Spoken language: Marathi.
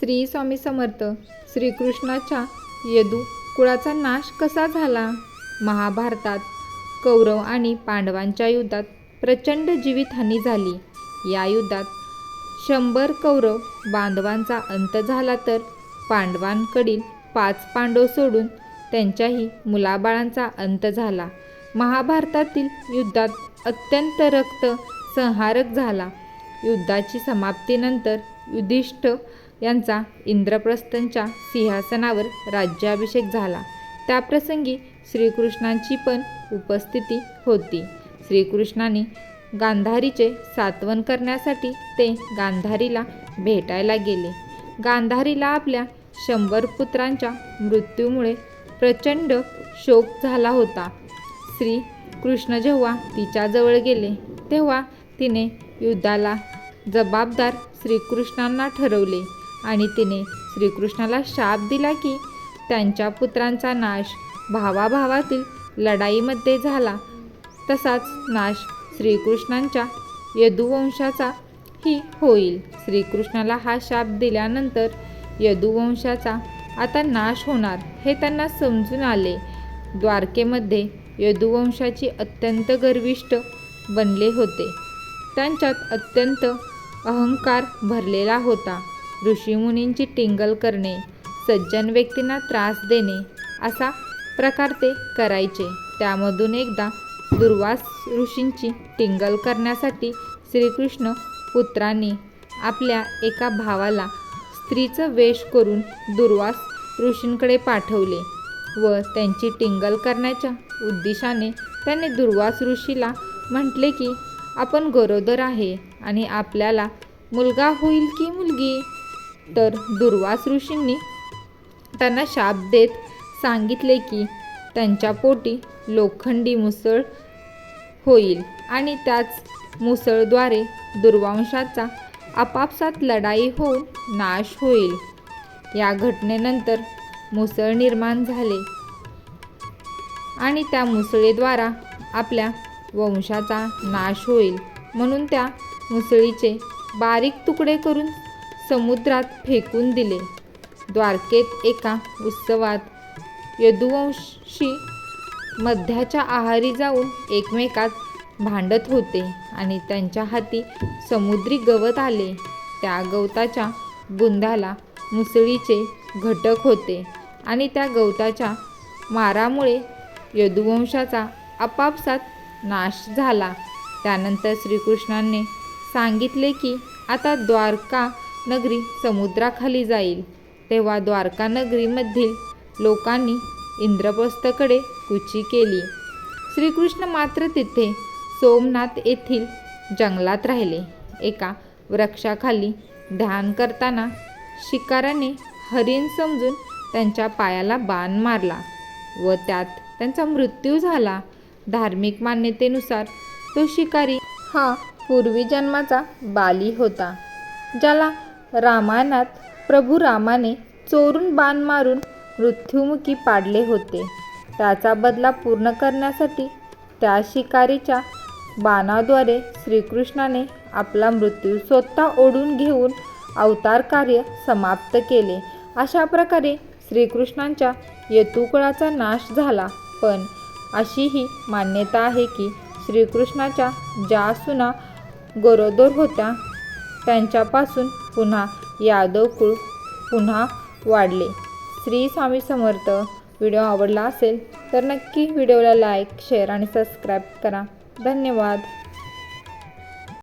श्री स्वामी समर्थ श्रीकृष्णाच्या यदू कुळाचा नाश कसा झाला? महाभारतात कौरव आणि पांडवांच्या युद्धात प्रचंड जीवितहानी झाली. या युद्धात शंभर कौरव बांधवांचा अंत झाला तर पांडवांकडील पाच पांडव सोडून त्यांच्याही मुलाबाळांचा अंत झाला. महाभारतातील युद्धात अत्यंत रक्त संहारक झाला. युद्धाची समाप्तीनंतर युधिष्ठ यांचा इंद्रप्रस्थांच्या सिंहासनावर राज्याभिषेक झाला. त्याप्रसंगी श्रीकृष्णांची पण उपस्थिती होती. श्रीकृष्णाने गांधारीचे सात्वन करण्यासाठी ते गांधारीला भेटायला गेले. गांधारीला आपल्या शंभर पुत्रांच्या मृत्यूमुळे प्रचंड शोक झाला होता. श्री कृष्ण जेव्हा तिच्याजवळ गेले तेव्हा तिने युद्धाला जबाबदार श्रीकृष्णांना ठरवले. आणि तिने श्रीकृष्णाला शाप दिला की त्यांच्या पुत्रांचा नाश भावाभावातील लढाईमध्ये झाला. तसाच नाश श्रीकृष्णांच्या यदुवंशाचा ही होईल. श्रीकृष्णाला हा शाप दिल्यानंतर यदुवंशाचा आता नाश होणार हे त्यांना समजून आले. द्वारकेमध्ये यदुवंशाची अत्यंत गर्विष्ट बनले होते. त्यांच्यात अत्यंत अहंकार भरलेला होता. ऋषीमुनींची टिंगल करणे सज्जन व्यक्तींना त्रास देणे असा प्रकार ते करायचे. त्यामधून एकदा दुर्वास ऋषींची टिंगल करण्यासाठी श्रीकृष्ण पुत्रांनी आपल्या एका भावाला स्त्रीचं वेश करून दुर्वास ऋषींकडे पाठवले व त्यांची टिंगल करण्याच्या उद्देशाने त्याने दुर्वास ऋषीला म्हटले की आपण गरोदर आहे आणि आपल्याला मुलगा होईल की मुलगी? तर दुर्वास ऋषींनी त्यांना शाप देत सांगितले की त्यांच्या पोटी लोखंडी मुसळ होईल आणि त्याच मुसळद्वारे दुर्वांशाचा आपापसात लढाई होऊन नाश होईल. या घटनेनंतर मुसळ निर्माण झाले आणि त्या मुसळीद्वारा आपल्या वंशाचा नाश होईल. म्हणून त्या मुसळीचे बारीक तुकडे करून समुद्रात फेकून दिले. द्वारकेत एका उत्सवात यदुवंशी मध्याच्या आहारी जाऊन एकमेकात भांडत होते आणि त्यांच्या हाती समुद्री गवत आले. त्या गवताच्या बुंदाला मुसळीचे घटक होते आणि त्या गवताच्या मारामुळे यदुवंशाचा आपापसात नाश झाला. त्यानंतर श्रीकृष्णांनी सांगितले की आता द्वारका नगरी समुद्राखाली जाईल. तेव्हा द्वारका नगरीमधील लोकांनी इंद्रप्रस्थकडे कुची केली. श्रीकृष्ण मात्र तिथे सोमनाथ येथील जंगलात राहिले. एका वृक्षाखाली ध्यान करताना शिकाराने हरिण समजून त्यांच्या पायाला बाण मारला व त्यात त्यांचा मृत्यू झाला. धार्मिक मान्यतेनुसार तो शिकारी हा पूर्वी जन्माचा बाली होता ज्याला रामायणात प्रभू रामाने चोरून बाण मारून मृत्युमुखी पाडले होते. त्याचा बदला पूर्ण करण्यासाठी त्या शिकारीच्या बाणाद्वारे श्रीकृष्णाने आपला मृत्यू स्वतः ओढून घेऊन अवतार कार्य समाप्त केले. अशा प्रकारे श्रीकृष्णांच्या यतुकुळाचा नाश झाला. पण अशी ही मान्यता आहे की श्रीकृष्णाच्या ज्या सुना गरोदर होत्या त्यांच्यापासून पुन्हा यादव कुळ पुन्हा वाढले. श्री स्वामी समर्थ. व्हिडिओ आवडला असेल तर नक्की व्हिडिओला लाईक शेअर आणि सबस्क्राईब करा. धन्यवाद.